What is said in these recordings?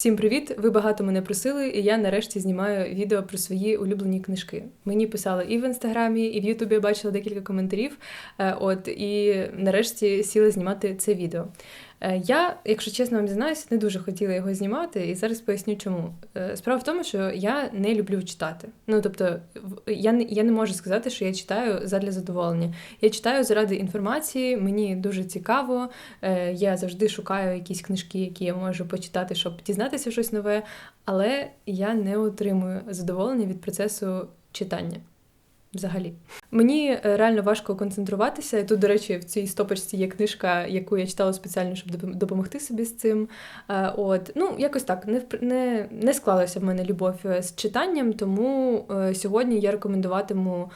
Всім привіт! Ви багато мене просили, і я нарешті знімаю відео про свої улюблені книжки. Мені писали і в інстаграмі, і в Ютубі бачила декілька коментарів. Е, От і нарешті сіли знімати це відео. Е, Я, якщо чесно вам дізнаюся, не дуже хотіла його знімати, і зараз поясню, чому. Е, Справа в тому, що я не люблю читати. Ну тобто, я не я не можу сказати, що я читаю задля задоволення. Я читаю заради інформації, мені дуже цікаво. Е, Я завжди шукаю якісь книжки, які я можу почитати, щоб дізнатися щось нове, але я не отримую задоволення від процесу читання. Взагалі, мені е, реально важко концентруватися. І Тут, до речі, в цій стопочці є книжка, яку я читала спеціально, щоб допомогти собі з цим. Е, От, ну якось так, не не, не склалася в мене любов е, з читанням, тому сьогодні я рекомендуватиму.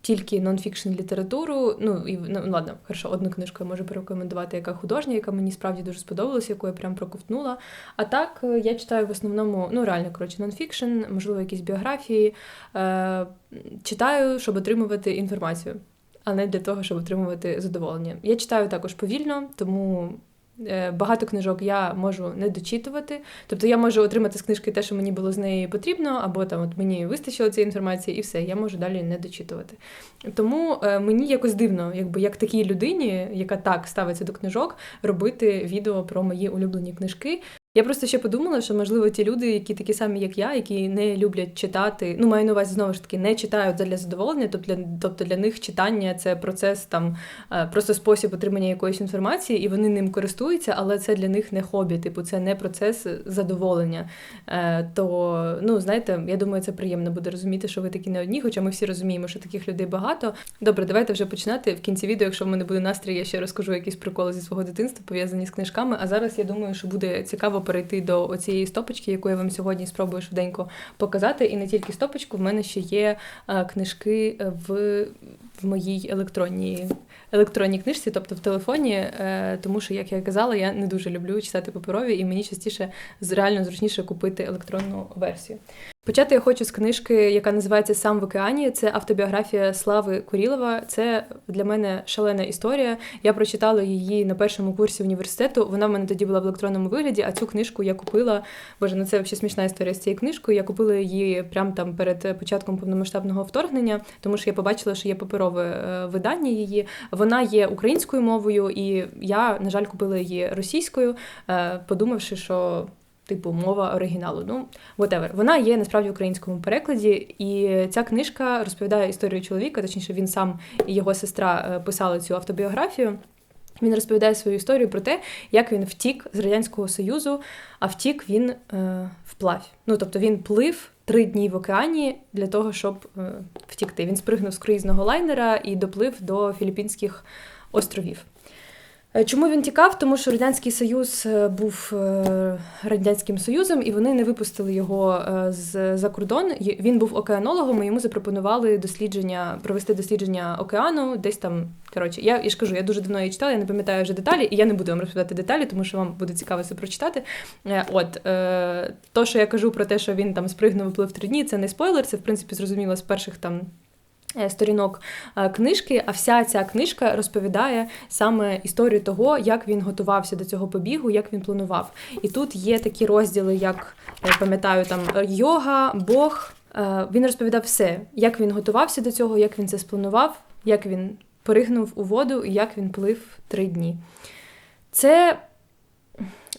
Тільки нонфікшн літературу. Ну і ну ладно, хорошо, одну книжку я можу порекомендувати, яка художня, яка мені справді дуже сподобалася, яку я прям проковтнула. А так е, я читаю в основному, ну реально коротше, нонфікшн, можливо, якісь біографії. Е, читаю, щоб отримувати інформацію, а не для того, щоб отримувати задоволення. Я читаю також повільно, тому. Е, Багато книжок я можу не дочитувати, тобто я можу отримати з книжки те, що мені було з неї потрібно, або там от мені вистачило цієї інформації, і все, я можу далі не дочитувати. Тому е, мені якось дивно, якби як такій людині, яка так ставиться до книжок, робити відео про мої улюблені книжки. Я просто ще подумала, що можливо ті люди, які такі самі, як я, які не люблять читати, ну маю на увазі знову ж таки, не читають для задоволення, тобто для, тобто для них читання це процес там е, просто спосіб отримання якоїсь інформації, і вони ним користуються, але це для них не хобі, типу, це не процес задоволення. Е, То ну знаєте, я думаю, це приємно буде розуміти, що ви такі не одні, хоча ми всі розуміємо, що таких людей багато. Добре, давайте вже починати. В кінці відео, якщо в мене буде настрій, я ще розкажу якісь приколи зі свого дитинства, пов'язані з книжками. А зараз я думаю, що буде цікаво перейти до цієї стопочки, яку я вам сьогодні спробую швиденько показати. І не тільки стопочку, в мене ще є е, книжки в, в моїй електронній. Електронній книжці, тобто в телефоні, е, тому що, як я казала, я не дуже люблю читати паперові, і мені частіше реально зручніше купити електронну версію. Почати я хочу з книжки, яка називається Сам в океані. Це автобіографія Слави Курілова. Це для мене шалена історія. Я прочитала її на першому курсі університету. Вона в мене тоді була в електронному вигляді, а цю книжку я купила. Боже, ну це взагалі смішна історія з цією книжкою. Я купила її прямо там перед початком повномасштабного вторгнення, тому що я побачила, що є паперове е, видання її. Вона є українською мовою, і я, на жаль, купила її російською, е, подумавши, що. Типу, мова оригіналу. Ну, whatever. Вона є насправді в українському перекладі, і ця книжка розповідає історію чоловіка, точніше, він сам і його сестра е, писали цю автобіографію. Він розповідає свою історію про те, як він втік з Радянського Союзу, а втік він е, вплавь. Ну, тобто він плив три дні в океані для того, щоб е, втікти. Він спригнув з круїзного лайнера і доплив до Філіппінських островів. Е, Чому він тікав? Тому що Радянський Союз е, був е, Радянським Союзом, і вони не випустили його з за кордон. Він був океанологом, і йому запропонували дослідження, провести дослідження океану, десь там. Коротше, я, я ж кажу, я дуже давно її читала, я не пам'ятаю вже деталі, і я не буду вам розповідати деталі, тому що вам буде цікаво це прочитати. От то, що я кажу про те, що він там спригнув і плив три дні, це не спойлер, це в принципі зрозуміло з перших там. Е, Сторінок е, книжки, а вся ця книжка розповідає саме історію того, як він готувався до цього побігу, як він планував. І тут є такі розділи, як я пам'ятаю, там е, йога, Бог. Він розповідав все, як він готувався до цього, як він це спланував, як він поригнув у воду і як він плив три дні. Це.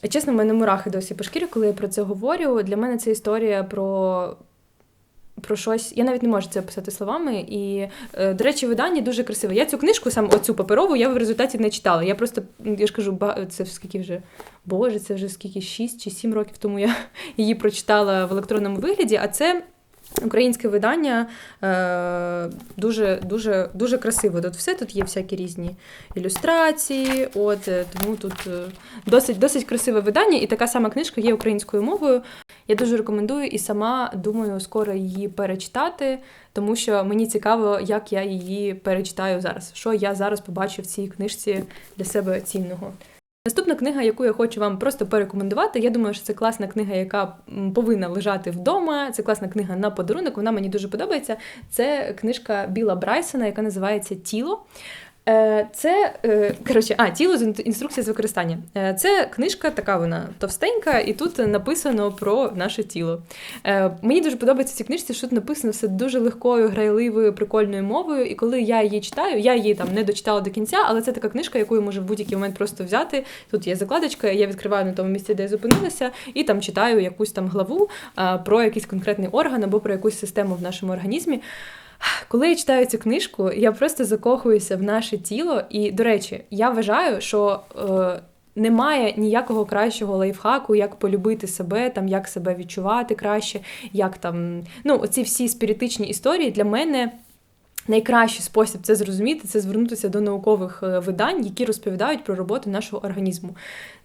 Чесно, в мене мурахи досі по шкірі, коли я про це говорю. Для мене це історія про про щось. Я навіть не можу це описати словами. І, е, до речі, видання дуже красиве. Я цю книжку, сам оцю паперову, я в результаті не читала. Я просто, я ж кажу, це скільки вже. Боже, це вже скільки 6 чи 7 років тому я її прочитала в електронному вигляді, а це. Українське видання е, дуже дуже дуже красиво. Тут все тут є всякі різні ілюстрації. От е, тому тут е, досить досить красиве видання, і така сама книжка є українською мовою. Я дуже рекомендую і сама думаю скоро її перечитати, тому що мені цікаво, як я її перечитаю зараз. Що я зараз побачу в цій книжці для себе цінного. Наступна книга, яку я хочу вам просто порекомендувати. Я думаю, що це класна книга, яка повинна лежати вдома. Це класна книга на подарунок. Вона мені дуже подобається. Це книжка Біла Брайсона, яка називається Тіло. Е, це е, коротше, а тіло з інструкція з використання. Е, це книжка, така вона товстенька, і тут написано про наше тіло. Мені дуже подобається ці книжці, що тут написано все дуже легкою, грайливою, прикольною мовою. І коли я її читаю, я її там не дочитала до кінця, але це така книжка, яку я можу в будь-який момент просто взяти. Тут є закладочка, я відкриваю на тому місці, де я зупинилася, і там читаю якусь там главу про якийсь конкретний орган або про якусь систему в нашому організмі. Коли я читаю цю книжку, я просто закохуюся в наше тіло. І, до речі, я вважаю, що е, немає ніякого кращого лайфхаку, як полюбити себе, там, як себе відчувати краще, як там. Ну, оці всі спіритичні історії для мене. Найкращий спосіб це зрозуміти, це звернутися до наукових е, видань, які розповідають про роботу нашого організму.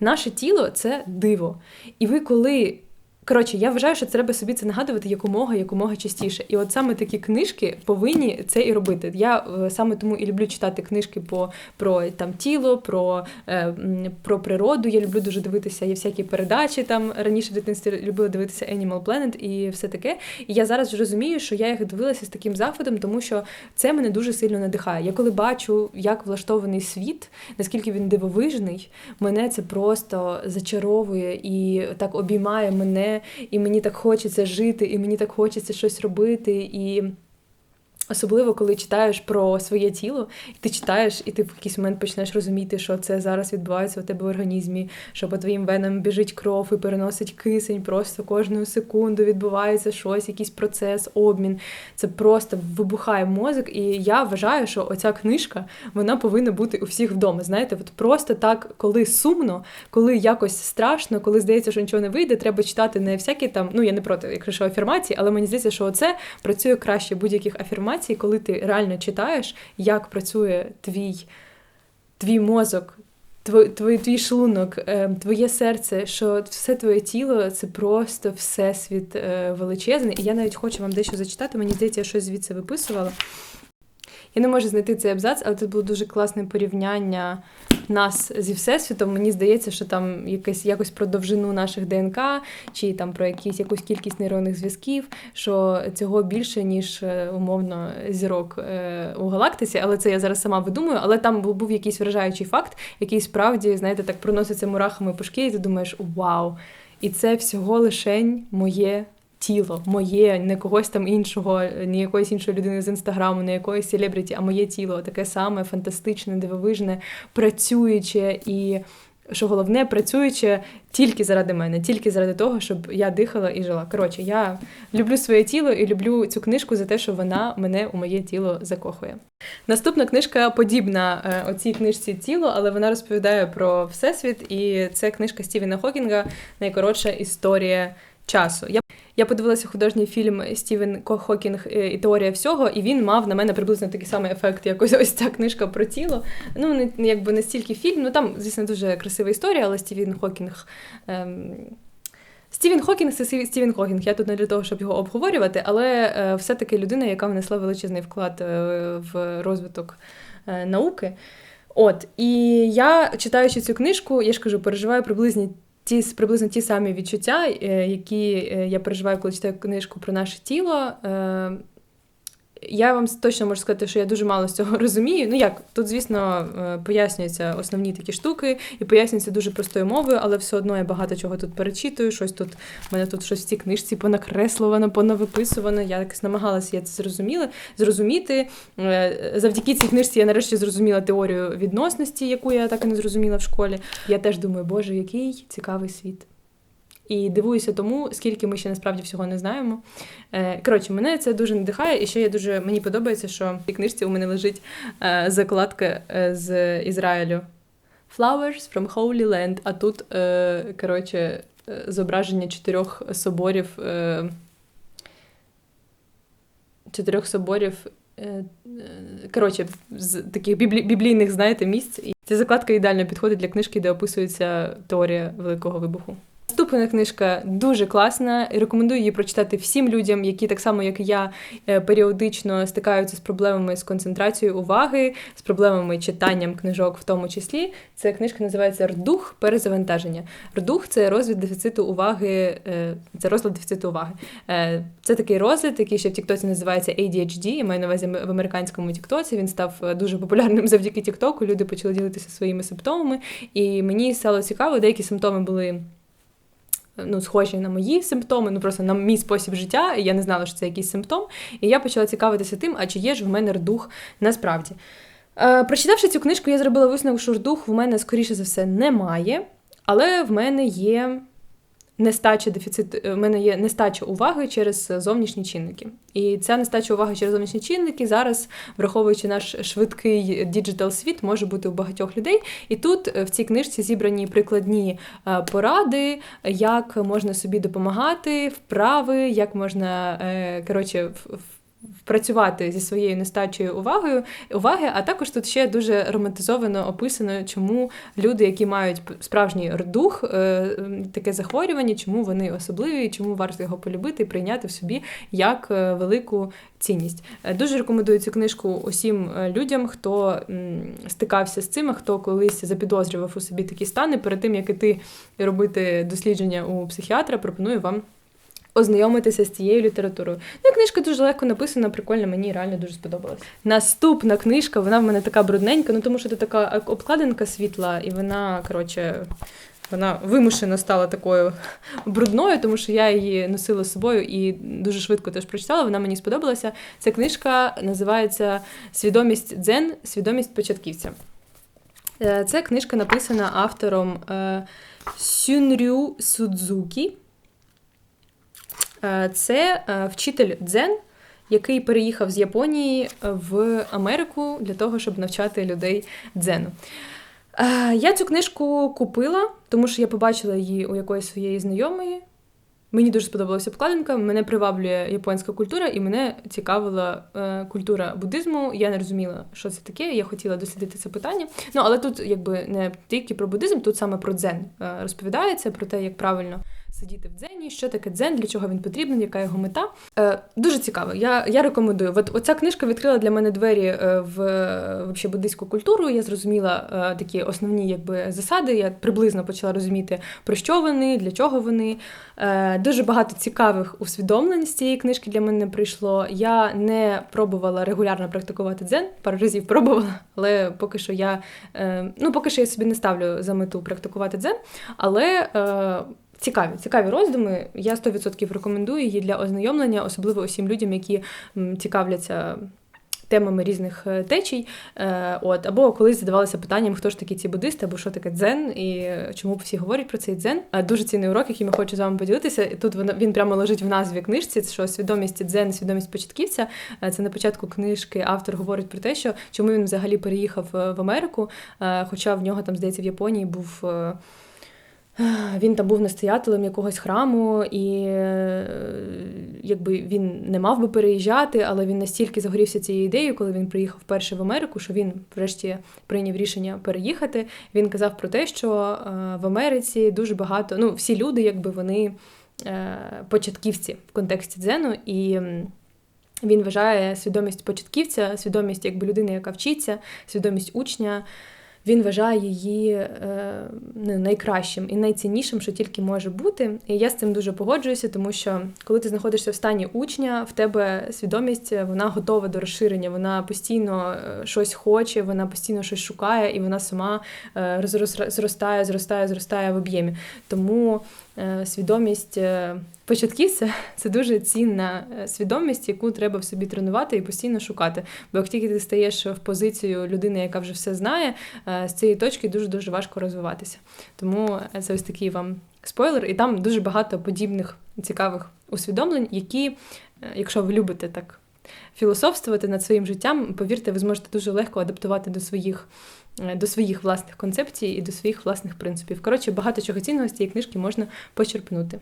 Наше тіло це диво. І ви, коли Коротше, я вважаю, що треба собі це нагадувати якомога, якомога частіше. І от саме такі книжки повинні це і робити. Я е, саме тому і люблю читати книжки по про там тіло, про е, про природу. Я люблю дуже дивитися є всякі передачі. Там раніше в дитинстві любила дивитися Animal Planet і все таке. І я зараз розумію, що я їх дивилася з таким захватом, тому що це мене дуже сильно надихає. Я коли бачу, як влаштований світ, наскільки він дивовижний, мене це просто зачаровує і так обіймає мене і мені так хочеться жити, і мені так хочеться щось робити. і... Особливо, коли читаєш про своє тіло, ти читаєш, і ти в якийсь момент почнеш розуміти, що це зараз відбувається у тебе в організмі, що по твоїм венам біжить кров і переносить кисень, просто кожну секунду відбувається щось, якийсь процес, обмін. Це просто вибухає мозок. І я вважаю, що оця книжка вона повинна бути у всіх вдома. Знаєте, от просто так, коли сумно, коли якось страшно, коли здається, що нічого не вийде, треба читати не всякі там. Ну я не проти, якщо афірмації, але мені здається, що це працює краще будь-яких афірмацій інформації, коли ти реально читаєш, як працює твій твій мозок, твій, твій, твій шлунок, е, твоє серце, що все твоє тіло це просто всесвіт е, величезний. І я навіть хочу вам дещо зачитати. Мені здається, я щось звідси виписувала. Я не можу знайти цей абзац, але це було дуже класне порівняння нас зі всесвітом. Мені здається, що там якесь якось про довжину наших ДНК, чи там про якісь якусь кількість нейронних зв'язків, що цього більше, ніж е, умовно зірок е, у галактиці. Але це я зараз сама видумую. Але там був якийсь вражаючий факт, який справді, знаєте, так проноситься мурахами по шкірі, і ти думаєш, вау! І це всього лишень моє тіло, моє, не когось там іншого, не якоїсь іншої людини з інстаграму, не якоїсь селебріті, а моє тіло таке саме фантастичне, дивовижне, працююче і. Що головне, працюючи тільки заради мене, тільки заради того, щоб я дихала і жила. Коротше, я люблю своє тіло і люблю цю книжку за те, що вона мене у моє тіло закохує. Наступна книжка подібна е, оцій книжці тіло, але вона розповідає про всесвіт, і це книжка Стівена Хокінга Найкоротша історія часу. Я я подивилася художній фільм Стівен Хокінг е, і теорія всього, і він мав на мене приблизно такий самий ефект, як ось, ця книжка про тіло. Ну, не якби не стільки фільм. Ну там, звісно, дуже красива історія, але Стівен Хокінг. Ем... Стівен Хокінг це Стівен Хокінг. Я тут не для того, щоб його обговорювати, але е, все-таки людина, яка внесла величезний вклад е, в розвиток науки. От, і я читаючи цю книжку, я ж кажу, переживаю приблизні ті приблизно ті самі відчуття, е, які е, я переживаю, коли читаю книжку про наше тіло. Я вам точно можу сказати, що я дуже мало з цього розумію. Ну як тут, звісно, е, пояснюються основні такі штуки, і пояснюються дуже простою мовою, але все одно я багато чого тут перечитую. Щось тут в мене тут щось в цій книжці понакресловано, понавиписувано. Я якось намагалася я це зрозуміла, зрозуміти. Е, завдяки цій книжці я нарешті зрозуміла теорію відносності, яку я так і не зрозуміла в школі. Я теж думаю, боже, який цікавий світ. І дивуюся тому, скільки ми ще насправді всього не знаємо. Е, коротше, мене це дуже надихає, і ще я дуже мені подобається, що в цій книжці у мене лежить е, закладка е, з Ізраїлю Flowers from Holy Land, а тут коротше, зображення чотирьох соборів. Чотирьох соборів. Коротше, з таких біблійних, знаєте, місць. Ця закладка ідеально підходить для книжки, де описується теорія Великого вибуху Наступна книжка дуже класна. Рекомендую її прочитати всім людям, які так само, як і я, е, періодично стикаються з проблемами з концентрацією уваги, з проблемами читанням книжок, в тому числі. Ця книжка називається Рдух перезавантаження. Рдух це розлад дефіциту уваги. е, Це розлад дефіциту уваги. Е, Це такий розлад, який ще в Тіктоці називається ADHD. Я маю на увазі в американському Тіктоці. Він став дуже популярним завдяки Тіктоку. Люди почали ділитися своїми симптомами. І мені стало цікаво, деякі симптоми були. Ну, схожі на мої симптоми, ну просто на мій спосіб життя, і я не знала, що це якийсь симптом. І я почала цікавитися тим, а чи є ж в мене рдух насправді. Е, прочитавши цю книжку, я зробила висновок, що рдух в мене, скоріше за все, немає, але в мене є нестача дефіцит, в мене є нестача уваги через зовнішні чинники. І ця нестача уваги через зовнішні чинники зараз, враховуючи наш швидкий діджитал світ, може бути у багатьох людей. І тут е, в цій книжці зібрані прикладні е, поради, як можна собі допомагати, вправи, як можна е, коротше, Працювати зі своєю нестачею увагою, уваги, а також тут ще дуже романтизовано описано, чому люди, які мають справжній рдух, е, таке захворювання, чому вони особливі, чому варто його полюбити і прийняти в собі як е, велику цінність. Е, Дуже рекомендую цю книжку усім людям, хто стикався з цим, хто колись запідозрював у собі такі стани. Перед тим як іти робити дослідження у психіатра, пропоную вам ознайомитися з цією літературою. Ну, книжка дуже легко написана, прикольна, мені реально дуже сподобалась. Наступна книжка, вона в мене така брудненька, ну тому що це така обкладинка світла, і вона, коротше. Вона вимушено стала такою брудною, тому що я її носила з собою і дуже швидко теж прочитала. Вона мені сподобалася. Ця книжка називається Свідомість дзен, свідомість початківця. Е, Це книжка написана автором е, Сюнрю Судзукі. Е, Це е, вчитель дзен, який переїхав з Японії в Америку для того, щоб навчати людей дзену. Е, Я цю книжку купила, тому що я побачила її у якоїсь своєї знайомої. Мені дуже сподобалася обкладинка, мене приваблює японська культура, і мене цікавила е, культура буддизму. Я не розуміла, що це таке. Я хотіла дослідити це питання. Ну але тут, якби не тільки про буддизм, тут саме про дзен е, розповідається, про те, як правильно сидіти в дзені, що таке дзен, для чого він потрібен, яка його мета. Е, дуже цікаво. Я, я рекомендую. От оця книжка відкрила для мене двері е, в е, буддийську культуру. Я зрозуміла е, такі основні якби, засади. Я приблизно почала розуміти, про що вони, для чого вони. Е, дуже багато цікавих усвідомлень з цієї книжки для мене прийшло. Я не пробувала регулярно практикувати дзен, пару разів пробувала, але поки що я е, ну поки що я собі не ставлю за мету практикувати дзен. Але е, цікаві, цікаві роздуми. Я 100% рекомендую її для ознайомлення, особливо усім людям, які цікавляться. Темами різних е, течій, Е, от або колись задавалися питанням, хто ж такі ці буддисти, або що таке дзен, і чому всі говорять про цей дзен. Е, Дуже цінний урок, яким я хочу з вами поділитися. І тут він прямо лежить в назві книжці. Що свідомість дзен, свідомість початківця. Це на початку книжки автор говорить про те, що чому він взагалі переїхав в Америку, хоча в нього там, здається, в Японії був. Він там був настоятелем якогось храму, і е, якби він не мав би переїжджати, але він настільки загорівся цією ідеєю, коли він приїхав вперше в Америку, що він врешті прийняв рішення переїхати. Він казав про те, що е, в Америці дуже багато, ну всі люди, якби вони е, початківці в контексті дзену, і він вважає свідомість початківця, свідомість якби людини, яка вчиться, свідомість учня. Він вважає її е, найкращим і найціннішим, що тільки може бути. І я з цим дуже погоджуюся, тому що коли ти знаходишся в стані учня, в тебе свідомість е, вона готова до розширення, вона постійно е, щось хоче, вона постійно щось шукає, і вона сама е, зростає, зростає, зростає в об'ємі. Тому свідомість початківця це дуже цінна свідомість, яку треба в собі тренувати і постійно шукати. Бо як тільки ти стаєш в позицію людини, яка вже все знає, з цієї точки дуже дуже важко розвиватися. Тому е, це ось такий вам спойлер, і там дуже багато подібних цікавих усвідомлень, які, е, якщо ви любите так філософствувати над своїм життям, повірте, ви зможете дуже легко адаптувати до своїх. е, До своїх власних концепцій і до своїх власних принципів. Коротше, багато чого цінного з цієї книжки можна почерпнути.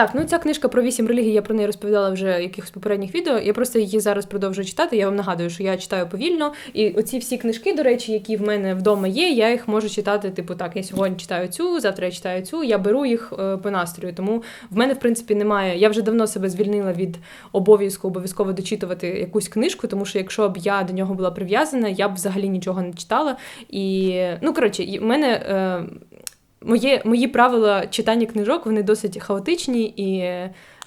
Так, ну ця книжка про вісім релігій, я про неї розповідала вже в якихось попередніх відео. Я просто її зараз продовжую читати. Я вам нагадую, що я читаю повільно. І оці всі книжки, до речі, які в мене вдома є, я їх можу читати. Типу, так, я сьогодні читаю цю, завтра я читаю цю. Я беру їх е, по настрою. Тому в мене, в принципі, немає. Я вже давно себе звільнила від обов'язку обов'язково дочитувати якусь книжку, тому що якщо б я до нього була прив'язана, я б взагалі нічого не читала. І ну коротше, в мене. Е, Моє, Мої правила читання книжок вони досить хаотичні і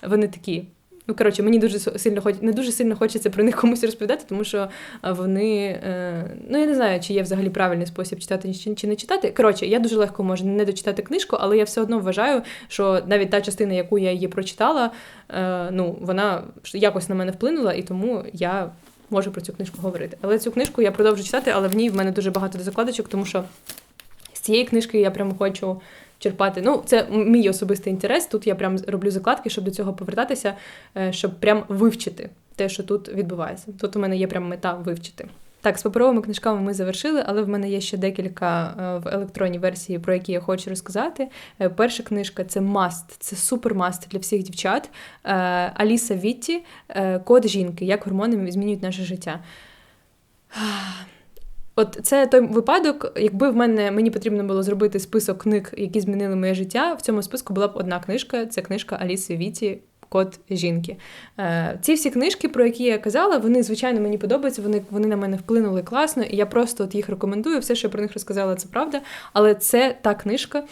вони такі. Ну, коротше, мені дуже сильно хоч не дуже сильно хочеться про них комусь розповідати, тому що вони. Е... Ну, я не знаю, чи є взагалі правильний спосіб читати чи не читати. Коротше, я дуже легко можу не дочитати книжку, але я все одно вважаю, що навіть та частина, яку я її прочитала, е... ну, вона якось на мене вплинула, і тому я можу про цю книжку говорити. Але цю книжку я продовжу читати, але в ній в мене дуже багато закладочок, тому що цієї книжки я прямо хочу черпати. Ну, це мій особистий інтерес. Тут я прям роблю закладки, щоб до цього повертатися, е, щоб прям вивчити те, що тут відбувається. Тут у мене є прям мета вивчити. Так, з паперовими книжками ми завершили, але в мене є ще декілька е, в електронній версії, про які я хочу розказати. Е, перша книжка це маст, це супер маст для всіх дівчат. Аліса Вітті, Код жінки, як гормони змінюють наше життя. От це той випадок, якби в мене мені потрібно було зробити список книг, які змінили моє життя. В цьому списку була б одна книжка це книжка Аліси Віті. Код жінки. Е, ці всі книжки, про які я казала, вони, звичайно, мені подобаються, вони вони на мене вплинули класно, і я просто от їх рекомендую. Все, що я про них розказала, це правда. Але це та книжка,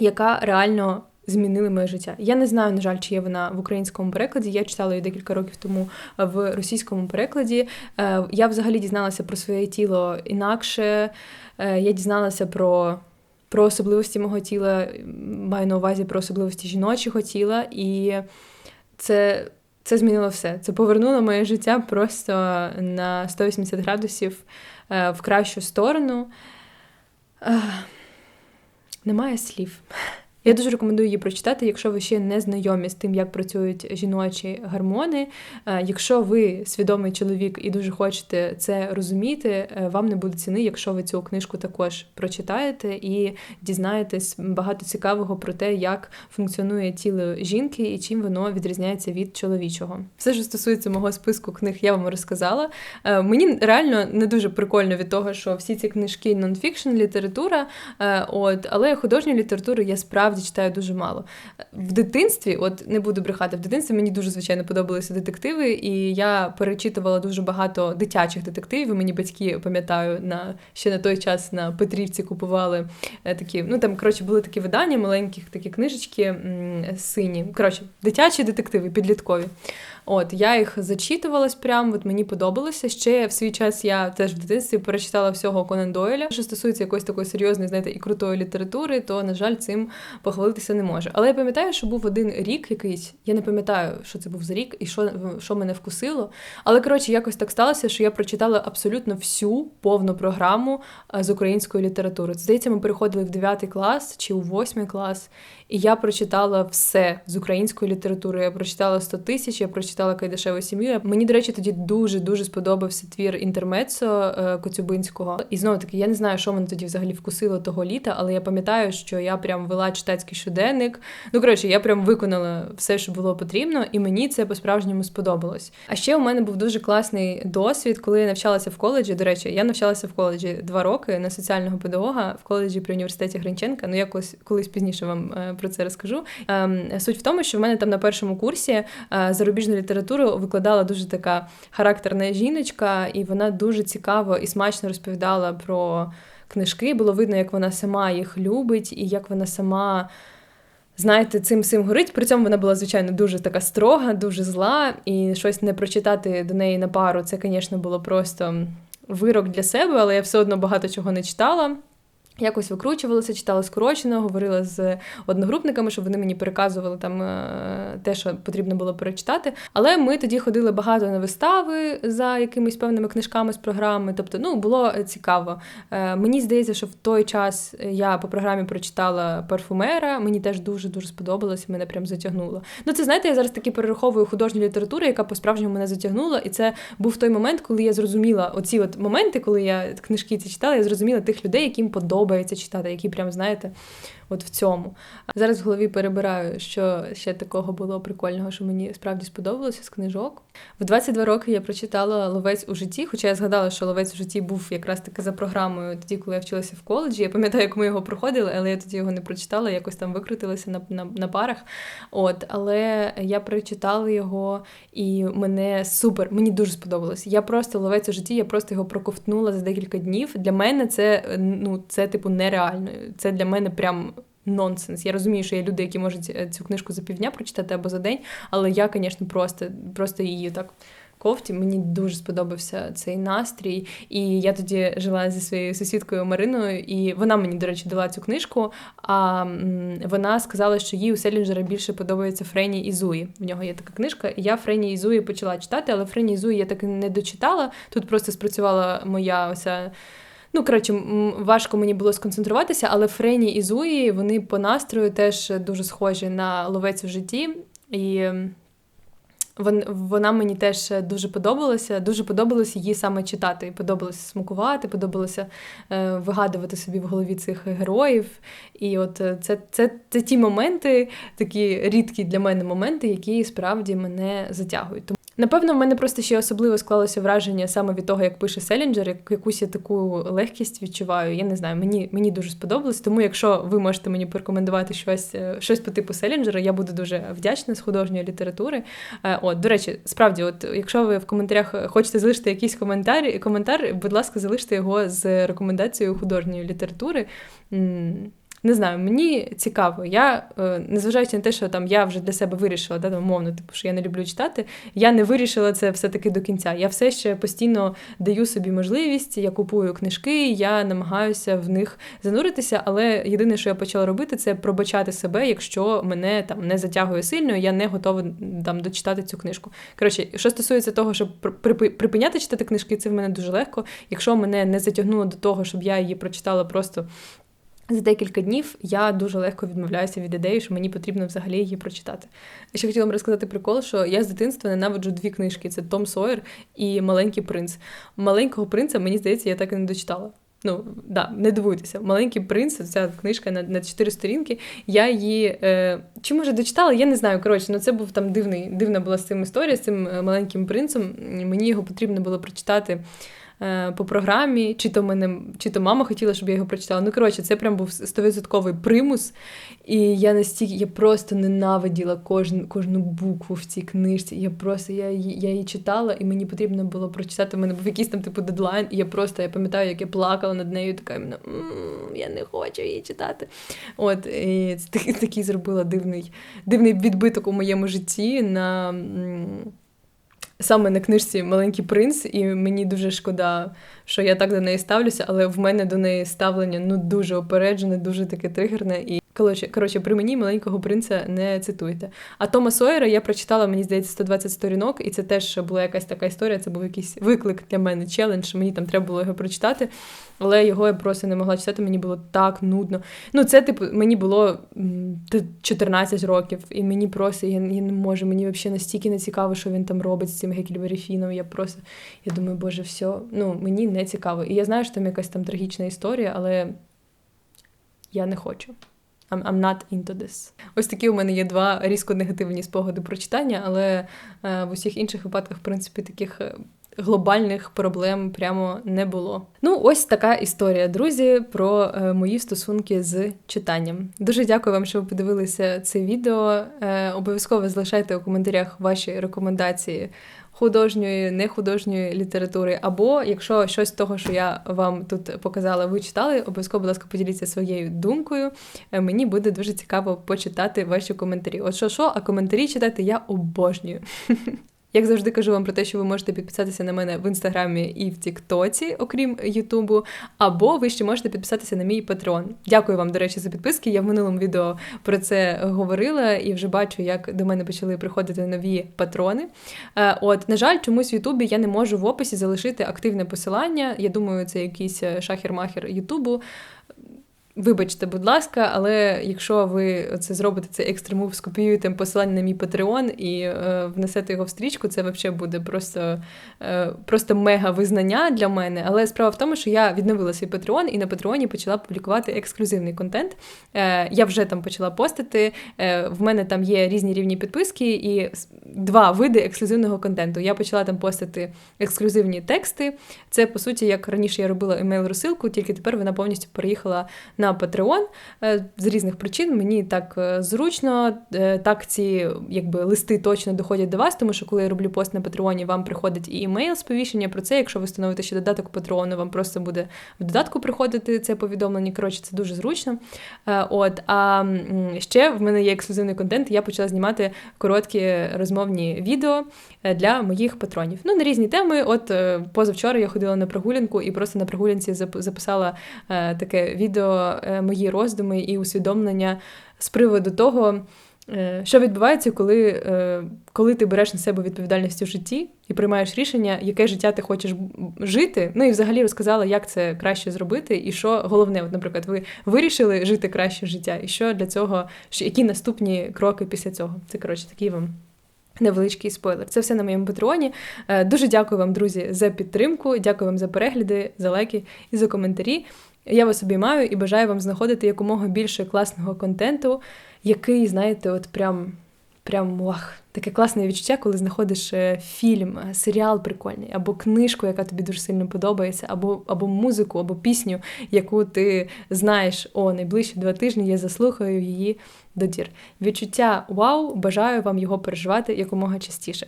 яка реально змінили моє життя. Я не знаю, на жаль, чи є вона в українському перекладі. Я читала її декілька років тому в російському перекладі. Е, я взагалі дізналася про своє тіло інакше. Е, я дізналася про. Про особливості мого тіла, маю на увазі про особливості жіночого тіла, і це це змінило все. Це повернуло моє життя просто на 180 градусів е, в кращу сторону. Немає слів. Я дуже рекомендую її прочитати, якщо ви ще не знайомі з тим, як працюють жіночі гормони. Е, якщо ви свідомий чоловік і дуже хочете це розуміти, е, вам не буде ціни, якщо ви цю книжку також прочитаєте і дізнаєтесь багато цікавого про те, як функціонує тіло жінки і чим воно відрізняється від чоловічого. Все, що стосується мого списку книг, я вам розказала. Е, мені реально не дуже прикольно від того, що всі ці книжки нонфікшн, література, от, але художню літературу я справді насправді читаю дуже мало. В дитинстві, от не буду брехати, в дитинстві мені дуже звичайно подобалися детективи, і я перечитувала дуже багато дитячих детективів. Мені батьки пам'ятаю, на ще на той час на Петрівці купували е, такі. Ну там коротше були такі видання, маленькі такі книжечки м, сині. Коротше, дитячі детективи, підліткові. От я їх зачитувалась прям, от мені подобалося. Ще в свій час я теж в дитинстві перечитала всього Конан Дойля. Що стосується якоїсь такої серйозної, знаєте, і крутої літератури, то на жаль, цим похвалитися не може. Але я пам'ятаю, що був один рік якийсь. Я не пам'ятаю, що це був за рік і що що мене вкусило. Але коротше, якось так сталося, що я прочитала абсолютно всю повну програму з української літератури. Здається, ми переходили в 9 клас чи у 8 клас. І я прочитала все з української літератури. Я прочитала 100 тисяч, я прочитала Кайдашеву сім'ю. Мені, до речі, тоді дуже дуже сподобався твір інтермецо е, Коцюбинського. І знову таки, я не знаю, що мене тоді взагалі вкусило того літа, але я пам'ятаю, що я прям вела читацький щоденник. Ну коротше, я прям виконала все, що було потрібно, і мені це по-справжньому сподобалось. А ще у мене був дуже класний досвід, коли я навчалася в коледжі. До речі, я навчалася в коледжі два роки на соціального педагога в коледжі при університеті Гринченка. Ну я колись колись пізніше вам е, про це розкажу. Ем, суть в тому, що в мене там на першому курсі е, зарубіжну літературу викладала дуже така характерна жіночка, і вона дуже цікаво і смачно розповідала про книжки. Було видно, як вона сама їх любить, і як вона сама. Знаєте, цим всім горить. При цьому вона була, звичайно, дуже така строга, дуже зла, і щось не прочитати до неї на пару, це, звісно, було просто вирок для себе, але я все одно багато чого не читала. Якось викручувалася, читала скорочено, говорила з одногрупниками, щоб вони мені переказували там е, те, що потрібно було перечитати. Але ми тоді ходили багато на вистави за якимись певними книжками з програми. Тобто, ну було цікаво. Е, мені здається, що в той час я по програмі прочитала парфумера. Мені теж дуже дуже сподобалось, мене прям затягнуло. Ну, це знаєте, я зараз таки перераховую художню літературу, яка по-справжньому мене затягнула. І це був той момент, коли я зрозуміла оці от моменти, коли я книжки ці читала, я зрозуміла тих людей, яким подобається подобається читати, які прям знаєте, от в цьому. Зараз в голові перебираю, що ще такого було прикольного, що мені справді сподобалося з книжок. В 22 роки я прочитала Ловець у житті, хоча я згадала, що ловець у житті був якраз таки за програмою тоді, коли я вчилася в коледжі. Я пам'ятаю, як ми його проходили, але я тоді його не прочитала, якось там викрутилася на на, на парах. От, Але я прочитала його, і мене супер, мені дуже сподобалось. Я просто ловець у житті, я просто його проковтнула за декілька днів. Для мене це ну, це типу нереально. Це для мене прям нонсенс. Я розумію, що є люди, які можуть е, цю книжку за півдня прочитати або за день, але я, звісно, просто, просто її так. Кофті мені дуже сподобався цей настрій, і я тоді жила зі своєю сусідкою Мариною, і вона мені, до речі, дала цю книжку. А вона сказала, що їй у Селінджера більше подобається Френі і Зуї. В нього є така книжка. І я Френі і Зуї почала читати, але Френі і Зуї я так і не дочитала. Тут просто спрацювала моя ося. Ну, коротше, важко мені було сконцентруватися, але Френі і Зуї вони по настрою теж дуже схожі на ловець у житті. І вона мені теж дуже подобалася. Дуже подобалося її саме читати. Подобалося смакувати, подобалося е, вигадувати собі в голові цих героїв. І от е, це, це, це ті моменти, такі рідкі для мене моменти, які справді мене затягують. Напевно, в мене просто ще особливо склалося враження саме від того, як пише Селінджер, як якусь я таку легкість відчуваю. Я не знаю, мені мені дуже сподобалось. Тому, якщо ви можете мені порекомендувати щось е, щось по типу Селінджера, я буду дуже вдячна з художньої літератури. Е, от, до речі, справді, от якщо ви в коментарях хочете залишити якийсь коментар, коментар, будь ласка, залиште його з рекомендацією художньої літератури. Не знаю, мені цікаво. Я, е, незважаючи на те, що там я вже для себе вирішила, да, умовно, типу, що я не люблю читати, я не вирішила це все-таки до кінця. Я все ще постійно даю собі можливість, я купую книжки, я намагаюся в них зануритися, але єдине, що я почала робити, це пробачати себе, якщо мене там не затягує сильно, я не готова там дочитати цю книжку. Коротше, що стосується того, щоб припиняти читати книжки, це в мене дуже легко. Якщо мене не затягнуло до того, щоб я її прочитала просто. За декілька днів я дуже легко відмовляюся від ідеї, що мені потрібно взагалі її прочитати. Ще хотіла б розказати прикол, що я з дитинства ненавиджу дві книжки: це Том Сойер і Маленький принц. Маленького принца, мені здається, я так і не дочитала. Ну, да, не дивуйтеся. Маленький принц, ця книжка на на чотири сторінки. Я її е, чи може дочитала, я не знаю. Коротше, ну це був там дивний, дивна була з цим історія з цим е, маленьким принцем. Мені його потрібно було прочитати. Е, по програмі, чи то мене, чи то мама хотіла, щоб я його прочитала. Ну, коротше, це прям був стовідсотковий примус. І я настільки я просто ненавиділа кожну кожну букву в цій книжці. Я просто я, я її читала, і мені потрібно було прочитати. У мене був якийсь там типу дедлайн, і я просто я пам'ятаю, як я плакала над нею, така іменно, я не хочу її читати. От, і це такий зробила дивний, дивний відбиток у моєму житті на саме на книжці Маленький принц, і мені дуже шкода, що я так до неї ставлюся, але в мене до неї ставлення ну дуже опереджене, дуже таке тригерне. І коротше, коротше, при мені маленького принца не цитуйте. А Тома Сойера я прочитала, мені здається, 120 сторінок, і це теж була якась така історія. Це був якийсь виклик для мене, челендж. Мені там треба було його прочитати але його я просто не могла читати, мені було так нудно. Ну, це, типу, мені було 14 років, і мені просто я, я не можу, мені взагалі настільки не цікаво, що він там робить з цим Гекельбері Фіном. Я просто я думаю, боже, все, ну, мені не цікаво. І я знаю, що там якась там трагічна історія, але я не хочу. I'm, I'm not into this. Ось такі у мене є два різко негативні спогади про читання, але е, в усіх інших випадках, в принципі, таких е, глобальних проблем прямо не було. Ну, ось така історія, друзі, про е, мої стосунки з читанням. Дуже дякую вам, що ви подивилися це відео. Е, обов'язково залишайте у коментарях ваші рекомендації. Художньої, нехудожньої літератури, або якщо щось того, що я вам тут показала, ви читали, обов'язково, будь ласка, поділіться своєю думкою. Е, мені буде дуже цікаво почитати ваші коментарі. От що, що, а коментарі читати я обожнюю. Як завжди кажу вам про те, що ви можете підписатися на мене в інстаграмі і в Тіктоці, окрім Ютубу, або ви ще можете підписатися на мій патрон. Дякую вам, до речі, за підписки. Я в минулому відео про це говорила і вже бачу, як до мене почали приходити нові патрони. Е, от, на жаль, чомусь в Ютубі я не можу в описі залишити активне посилання. Я думаю, це якийсь е, шахер-махер Ютубу Вибачте, будь ласка, але якщо ви це зробите цей екстремув, скопіюєте посилання на мій Patreon і е, внесете його в стрічку, це взагалі буде просто е, просто мега визнання для мене. Але справа в тому, що я відновила свій Patreon і на Patreon почала публікувати ексклюзивний контент. Е, Я вже там почала постити. Е, В мене там є різні рівні підписки і два види ексклюзивного контенту. Я почала там постити ексклюзивні тексти. Це по суті, як раніше я робила емейл-розсилку, тільки тепер вона повністю переїхала на Patreon е, з різних причин. Мені так е, зручно, е, так ці якби листи точно доходять до вас, тому що коли я роблю пост на Патреоні, вам приходить і емейл сповіщення про це. Якщо ви встановите ще додаток Патреону, вам просто буде в додатку приходити це повідомлення. Коротше, це дуже зручно. От а ще в мене є ексклюзивний контент. Я почала знімати короткі розмовні відео для моїх патронів. Ну на різні теми. От позавчора я ходила на прогулянку і просто на прогулянці записала таке відео е, мої роздуми і усвідомлення з приводу того, е, що відбувається, коли е, коли ти береш на себе відповідальність у житті і приймаєш рішення, яке життя ти хочеш жити. Ну і взагалі розказала, як це краще зробити, і що головне, от, наприклад, ви вирішили жити краще життя, і що для цього, які наступні кроки після цього. Це коротше такий вам. Невеличкий спойлер. Це все на моєму патреоні. Дуже дякую вам, друзі, за підтримку. Дякую вам за перегляди, за лайки і за коментарі. Я вас обіймаю і бажаю вам знаходити якомога більше класного контенту, який, знаєте, от прям прям вах, таке класне відчуття, коли знаходиш е, фільм, е, серіал прикольний, або книжку, яка тобі дуже сильно подобається, або або музику, або пісню, яку ти знаєш, о, найближчі два тижні я заслухаю її до дір. Відчуття вау, бажаю вам його переживати якомога частіше.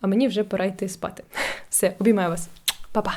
А мені вже пора йти спати. Все, обіймаю вас.